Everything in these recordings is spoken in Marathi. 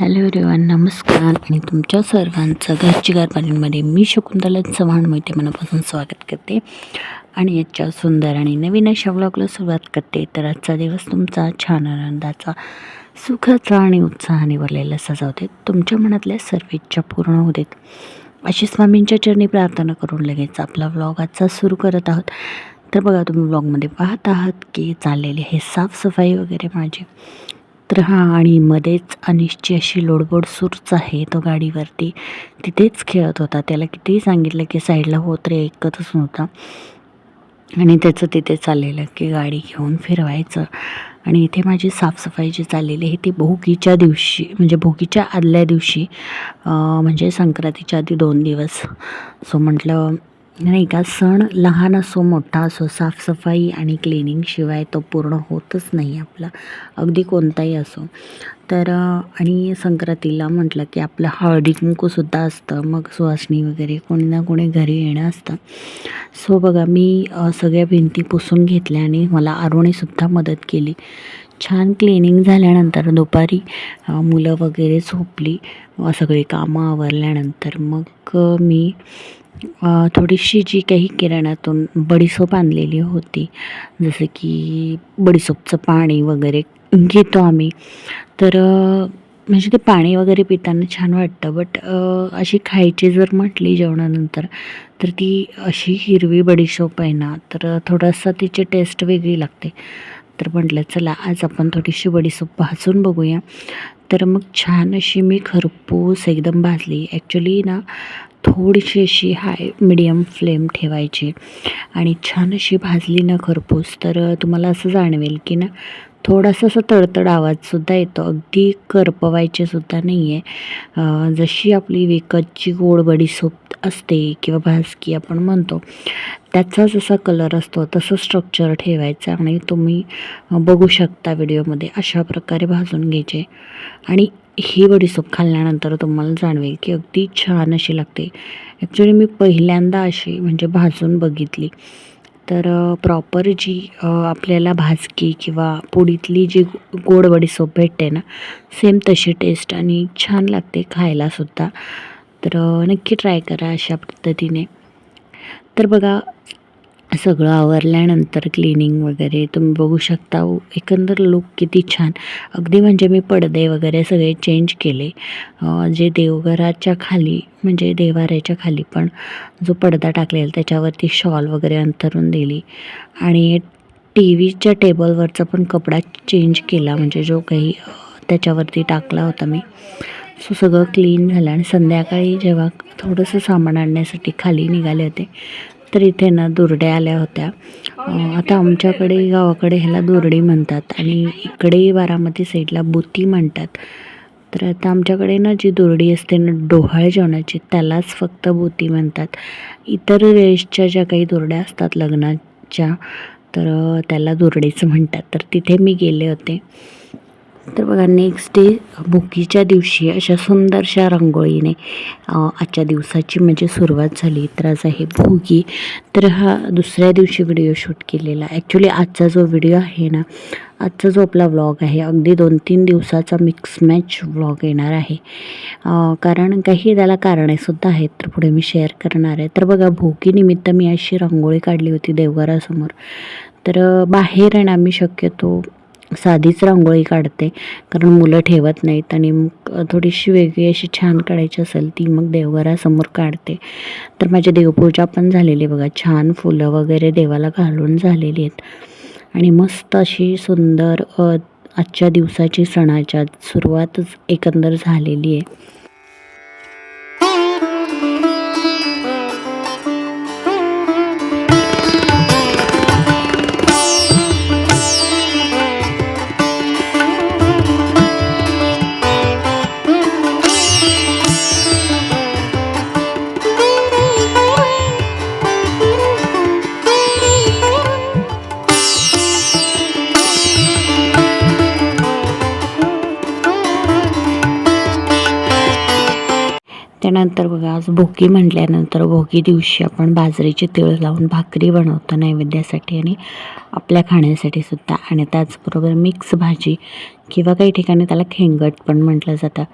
हॅलो एव्हरीवन नमस्कार आणि तुमच्या सर्वांचं घरची गारपाणींमध्ये मी शकुंतला चव्हाण मोठे मनापासून स्वागत करते. आणि याच्या सुंदर आणि नवीन अशा ब्लॉगला सुरुवात करते. तर आजचा दिवस तुमचा छान आनंदाचा सुखाचा आणि उत्साहाने भरलेला सजावते. तुमच्या मनातल्या सर्व इच्छा पूर्ण होऊ देत अशी स्वामींच्या चरणी प्रार्थना करून लगेच आपला ब्लॉग आजचा सुरू करत आहोत. तर बघा तुम्ही ब्लॉगमध्ये पाहत आहात की चाललेली आहे साफसफाई वगैरे माझी. मात्र हां आणि मध्येच अनिशची अशी लोडबोड सुरूच आहे. तो गाडीवरती तिथेच खेळत होता. त्याला कितीही सांगितलं की साईडला होत रे ऐकतच नव्हता. आणि त्याचं तिथे चाललेलं की गाडी घेऊन फिरवायचं. आणि इथे माझी साफसफाई जी चाललेली आहे ती भोगीच्या दिवशी म्हणजे भोगीच्या आदल्या दिवशी म्हणजे संक्रांतीच्या आधी दोन दिवस. सो म्हटलं नाही का? सण लहान असो मोठा असो साफसफाई आणि क्लिनिंगशिवाय तो पूर्ण होतच नाही आपला. अगदी कोणताही असो. तर आणि संक्रांतीला म्हटलं की आपलं हळदी कुंकूसुद्धा असतं. मग सुहासणी वगैरे कोणी ना कोणी घरी येणं असतं. सो बघा मी सगळ्या भिंती पुसून घेतल्या आणि मला अरुणीसुद्धा मदत केली. छान क्लिनिंग झाल्यानंतर दुपारी मुलं वगैरे झोपली. सगळी कामं आवरल्यानंतर मग मी थोडीशी जी काही किराण्यातून बडीसोप आणलेली होती जसं की बडीसोपचं पाणी वगैरे घेतो आम्ही. तर म्हणजे ते पाणी वगैरे पिताना छान वाटतं बट अशी खायची जर म्हटली जेवणानंतर तर ती अशी हिरवी बडीशोप आहे ना तर थोडासा तिची टेस्ट वेगळी लागते. तर म्हटलं चला आज आपण थोडीशी बडीसोप भाजून बघूया. तर मग छान अशी मी खरपूस एकदम भाजली. ॲक्च्युली ना थोडीशी अशी हाय मिडियम फ्लेम ठेवायची. आणि छान अशी भाजली ना खरपूस तर तुम्हाला असं जाणवेल की ना थोडासा असा तडतड आवाजसुद्धा येतो. अगदी करपवायचे सुद्धा नाही आहे जशी आपली विकतची गोडबडी सोप असते किंवा भासकी आपण म्हणतो त्याचा जसा कलर असतो. तसं स्ट्रक्चर ठेवायचं आणि तुम्ही बघू शकता व्हिडिओमध्ये अशा प्रकारे भाजून घ्यायचे. आणि ही बडीसोप खाल्ल्यानंतर तुम्हाला जाणवेल की अगदी छान अशी लागते. ॲक्च्युली मी पहिल्यांदा अशी म्हणजे भाजून बघितली. तर प्रॉपर जी आपल्याला भाजकी किंवा पोळीतली जी गोड बडीसोप भेटते ना सेम तशी टेस्ट आणि छान लागते खायलासुद्धा तर नक्की ट्राय करा अशा पद्धतीने. तर बघा सगळं आवरल्यानंतर क्लिनिंग वगैरे तुम्ही बघू शकता. एकंदर लुक किती छान. अगदी म्हणजे मी पडदे वगैरे सगळे चेंज केले. जे देवघराच्या खाली म्हणजे देवाऱ्याच्या खाली पण जो पडदा टाकलेला त्याच्यावरती शॉल वगैरे अंतरून दिली. आणि टी व्हीच्या टेबलवरचा पण कपडा चेंज केला. म्हणजे जो काही त्याच्यावरती टाकला होता मी. सो सगळं क्लीन झालं. आणि संध्याकाळी जेव्हा थोडंसं सामान आणण्यासाठी खाली निघाले होते तर इथे ना दुरड्या आल्या होत्या. आता आमच्याकडे गावाकडे ह्याला दुरडी म्हणतात आणि इकडे बारामती साईडला बुती म्हणतात. तर आता आमच्याकडे ना जी दुरडी असते ना डोहाळ जेवणाची त्यालाच फक्त बुती म्हणतात. इतर वेळेसच्या ज्या काही दुरड्या असतात लग्नाच्या तर त्याला दुरडीचं म्हणतात. तर तिथे मी गेले होते. तर बघा नेक्स्ट डे भुकीच्या दिवशी अशा सुंदरशा रांगोळीने आजच्या दिवसाची म्हणजे सुरुवात झाली. तर आज आहे भोगी. तर हा दुसऱ्या दिवशी व्हिडिओ शूट केलेला. ॲक्च्युली आजचा जो व्हिडिओ आहे ना आजचा जो आपला व्लॉग आहे अगदी दोन तीन दिवसाचा मिक्स मॅच व्लॉग येणार आहे. कारण काही त्याला कारणेसुद्धा आहेत तर पुढे मी शेअर करणार आहे. तर बघा भोगीनिमित्त मी अशी रांगोळी काढली होती देवघरासमोर. तर बाहेर आहे ना मी शक्यतो साधीच रांगोळी काढते. कारण मुलं ठेवत नाहीत आणि मग थोडीशी वेगळी अशी छान काढायची असेल ती मग देवघरासमोर काढते. तर माझी देवपूजा पण झालेली बघा. छान फुलं वगैरे देवाला घालून झालेली आहेत. आणि मस्त अशी सुंदर आजच्या दिवसाची सणाच्या सुरुवातच एकंदर झालेली आहे. त्यानंतर बघा आज भोगी म्हटल्यानंतर भोगी दिवशी आपण बाजरीचे तिळ लावून भाकरी बनवतो नैवेद्यासाठी आणि आपल्या खाण्यासाठी सुद्धा. आणि त्याचबरोबर मिक्स भाजी किंवा काही ठिकाणी त्याला खेंगट पण म्हटलं जातं.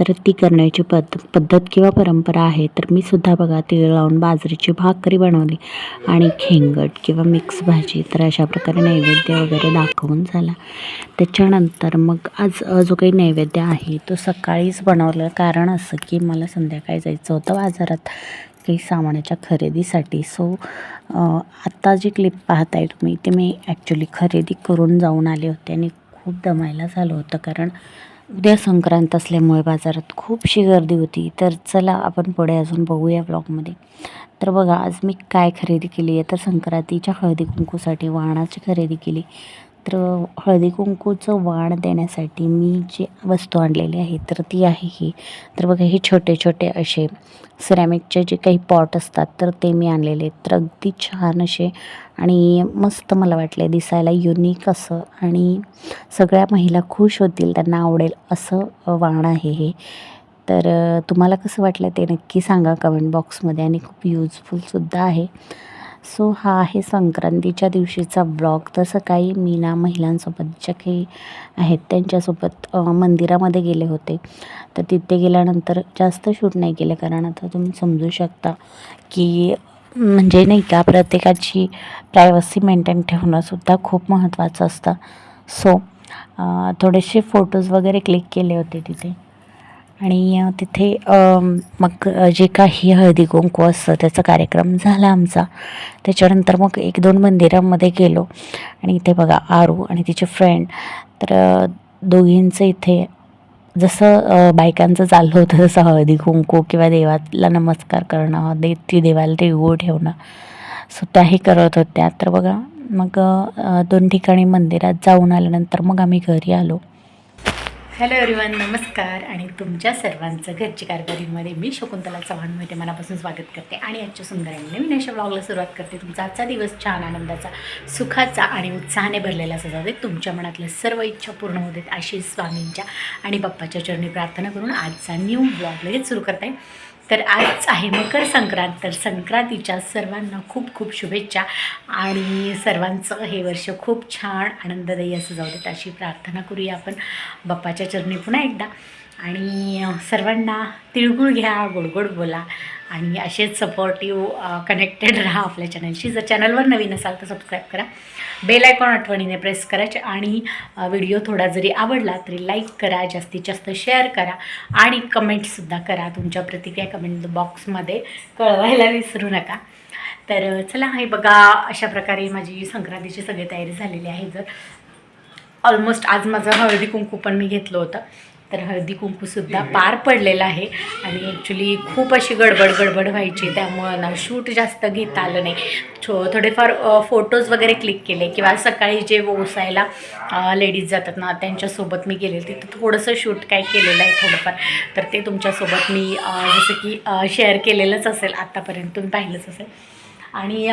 तर ती करण्याची पद्ध पद्धत किंवा परंपरा आहे तर मी सुद्धा बघा तीळ लावून बाजरीची भाकरी बनवली. आणि खेंगट किंवा मिक्स भाजी तर अशा प्रकारे नैवेद्य वगैरे दाखवून झाला. त्याच्यानंतर मग आज जो काही नैवेद्य आहे तो सकाळीच बनवलं. कारण असं की मला संध्याकाळी जायचं होतं बाजारात काही सामानाच्या खरेदीसाठी. सो आत्ता जी क्लिप पाहताय तुम्ही ते मी ॲक्च्युली खरेदी करून जाऊन आले होते आणि खूप दमायला झालं होतं कारण उद्या संक्रांत असल्यामुळे बाजारात खूपशी गर्दी होती. तर चला आपण पुढे अजून बघूया ब्लॉगमध्ये तर बघा आज मी काय खरेदी केली आहे? तर संक्रांतीच्या हळदी कुंकूसाठी वाणाची खरेदी केली. तर हळदी कुंकूचं वाण देण्यासाठी मी जी वस्तू आणलेली आहे तर ती आहे ही. तर बघा हे छोटे छोटे असे सिरॅमिकचे जे काही पॉट असतात तर ते मी आणलेले तर अगदी छान असे आणि मस्त मला वाटले दिसायला युनिक असं आणि सगळ्या महिला खुश होतील त्यांना आवडेल असं वाण आहे हे. तर तुम्हाला कसं वाटलं ते नक्की सांगा कमेंट बॉक्समध्ये आणि खूप युजफुलसुद्धा आहे. सो हा आहे संक्रांतीच्या दिवशीचा ब्लॉग. तसं काही मी ना महिलांसोबत ज्या काही आहेत त्यांच्यासोबत मंदिरामध्ये गेले होते. तर तिथे गेल्यानंतर जास्त शूट नाही केलं कारण आता तुम्ही समजू शकता की म्हणजे नाही का प्रत्येकाची प्रायव्हसी मेंटेन ठेवणंसुद्धा खूप महत्त्वाचं असतं. सो थोडेसे फोटोज वगैरे क्लिक केले होते तिथे. आणि तिथे मग जे काही हळदी कुंकू असतं त्याचा कार्यक्रम झाला आमचा. त्याच्यानंतर मग एक दोन मंदिरांमध्ये गेलो. आणि इथे बघा आरू आणि तिचे फ्रेंड तर दोघींचं इथे जसं बायकांचं चाललं होतं जसं हळदी कुंकू किंवा देवाला नमस्कार करणं दे ती देवाला तिळगुळ ठेवणं. सो त्याही करत होत्या. तर बघा मग दोन ठिकाणी मंदिरात जाऊन आल्यानंतर मग आम्ही घरी आलो. हॅलो एव्हरीवन नमस्कार आणि तुमच्या सर्वांचं घरची कारभारीमध्ये मी शकुंतला चव्हाणमध्ये मनापासून स्वागत करते आणि आजच्या सुंदर आणि नवीन अशा ब्लॉगला सुरुवात करते. तुमचा आजचा दिवस छान आनंदाचा सुखाचा आणि उत्साहाने भरलेला असा देत तुमच्या मनातल्या सर्व इच्छा पूर्ण होऊ देत अशी स्वामींच्या आणि बाप्पाच्या चरणी प्रार्थना करून आजचा न्यू ब्लॉग लगेच सुरू करते. तर आज आहे मकर संक्रांत. तर संक्रांतीच्या सर्वांना खूप खूप शुभेच्छा आणि सर्वांचं हे वर्ष खूप छान आनंददायी असं जाऊ देत अशी प्रार्थना करूया आपण. बाप्पाच्या चरणी पुन्हा एकदा. आणि सर्वांना तिळगुळ घ्या गोड गोड बोला आणि असेच सपोर्टिव्ह कनेक्टेड राहा आपल्या चॅनलशी जर चॅनलवर नवीन असाल तर सबस्क्राईब करा. बेल आयकॉन आठवणीने प्रेस करायचे आणि व्हिडिओ थोडा जरी आवडला तरी लाईक करा जास्तीत जास्त शेअर करा आणि कमेंटसुद्धा करा. तुमच्या प्रतिक्रिया कमेंट बॉक्समध्ये कळवायला विसरू नका. तर चला हे बघा अशा प्रकारे माझी संक्रांतीची सगळी तयारी झालेली आहे. जर ऑलमोस्ट आज माझं हळदी कुंकू पण मी घेतलं होतं. तर हळदी कुंकूसुद्धा पार पडलेलं आहे. आणि ॲक्च्युली खूप अशी गडबड गडबड व्हायची. त्यामुळं ना शूट जास्त घेता आलं नाही. छो थोडेफार फोटोज वगैरे क्लिक केले. किंवा सकाळी जे ओसायला लेडीज जातात ना त्यांच्यासोबत मी गेले तिथं थोडंसं शूट काय केलेलं आहे थोडंफार. तर ते तुमच्यासोबत मी जसं की शेअर केलेलंच असेल. आत्तापर्यंत तुम्ही पाहिलंच असेल. आणि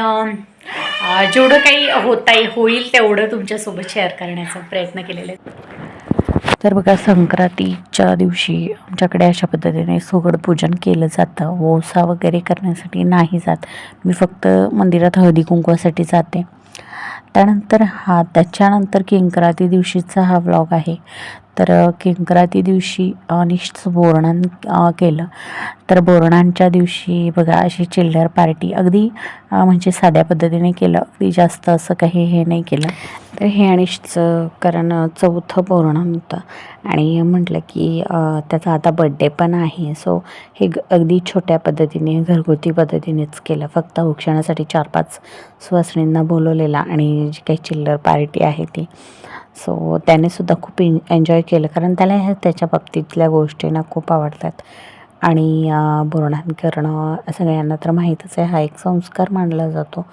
जेवढं काही होता होईल तेवढं तुमच्यासोबत शेअर करण्याचा प्रयत्न केलेला. आहे तर बघा संक्रांतीच्या दिवशी आमच्याकडे अशा पद्धतीने सुगड पूजन केलं जातं. ओसा वगैरे करण्यासाठी नाही जात. मी फक्त मंदिरात हळदी कुंकवासाठी जाते. त्यानंतर हा त्याच्यानंतर किंक्राती दिवशीचा हा व्लॉग आहे. तर अ, किंक्राती दिवशी अनिष्ट बोरणान केलं. तर बोरणांच्या दिवशी बघा अशी चिल्लर पार्टी अगदी म्हणजे साध्या पद्धतीने केलं. अगदी जास्त असं काही हे नाही केलं. तर हे अनिष्टचं कारण चौथं बोरणं होतं. आणि म्हटलं की त्याचा आता बड्डे पण आहे. सो हे ग अगदी छोट्या पद्धतीने घरगुती पद्धतीनेच केलं. फक्त औक्षणासाठी चार पाच सुवासिनींना बोलवलेला आणि जी काही चिल्लर पार्टी आहे ती. सो त्याने सुद्धा खूप एन एन्जॉय केलं. कारण त्याला ह्या त्याच्या बाबतीतल्या गोष्टींना खूप आवडतात. आणि अ, बोरणान करणं सगळ्यांना तर माहीतच आहे हा एक संस्कार मानला जातो.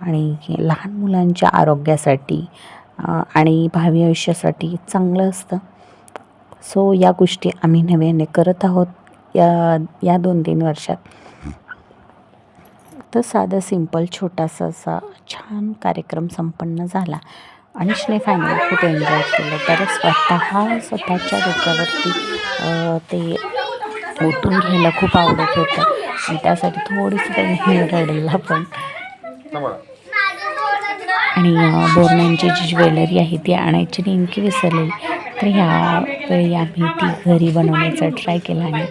आणि लहान मुलांच्या आरोग्यासाठी आणि भावी आयुष्यासाठी चांगलं असतं. सो या गोष्टी आम्ही नव्याने करत आहोत या या दोन तीन वर्षात. तर साधं सिंपल छोटासा असा छान कार्यक्रम संपन्न झाला. अनिशने फायनली खूप एन्जॉय केलं. तर स्वतः स्वतःच्या डोक्यावरती ते ओतून घ्यायला खूप आवडत होतं. आणि त्यासाठी थोडीशी त्यांनी रडला पण. आणि बोरण्यांची जी ज्वेलरी आहे ती आणायची नेमकी विसरलेली. तर ह्यावेळी आम्ही ती घरी बनवण्याचा ट्राय केला आणि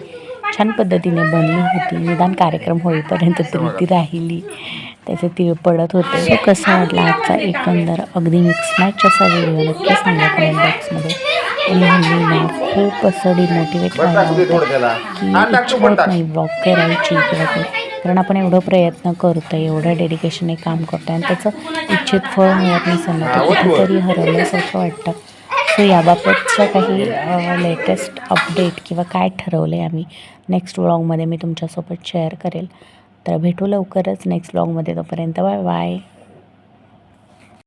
छान पद्धतीने बनली होती. निदान कार्यक्रम होईपर्यंत तरी ती राहिली. त्याचे तीळ पडत होते तो कसा वाटला आजचा एकंदर अगदी मिक्स मॅच असा व्हिडिओ नक्की सांगा कमेंट बॉक्समध्ये आणि हल्ली ना खूप असं डिमोटिवेट व्हायला होतं की इच्छा होत नाही ब्लॉग करायची किंवा काही कारण आपण एवढं प्रयत्न करतो एवढं डेडिकेशनने काम करतो आणि त्याचं इच्छित फळ मिळत नसेल तर कुठेतरी हरवल्यासारखं वाटतं. सो याबाबतच्या काही लेटेस्ट अपडेट किंवा काय ठरवलं आहे आम्ही नेक्स्ट व्लॉगमध्ये मी तुमच्यासोबत शेअर करेल. तर भेटू लवकरच नेक्स्ट ब्लॉगमध्ये तोपर्यंत बाय बाय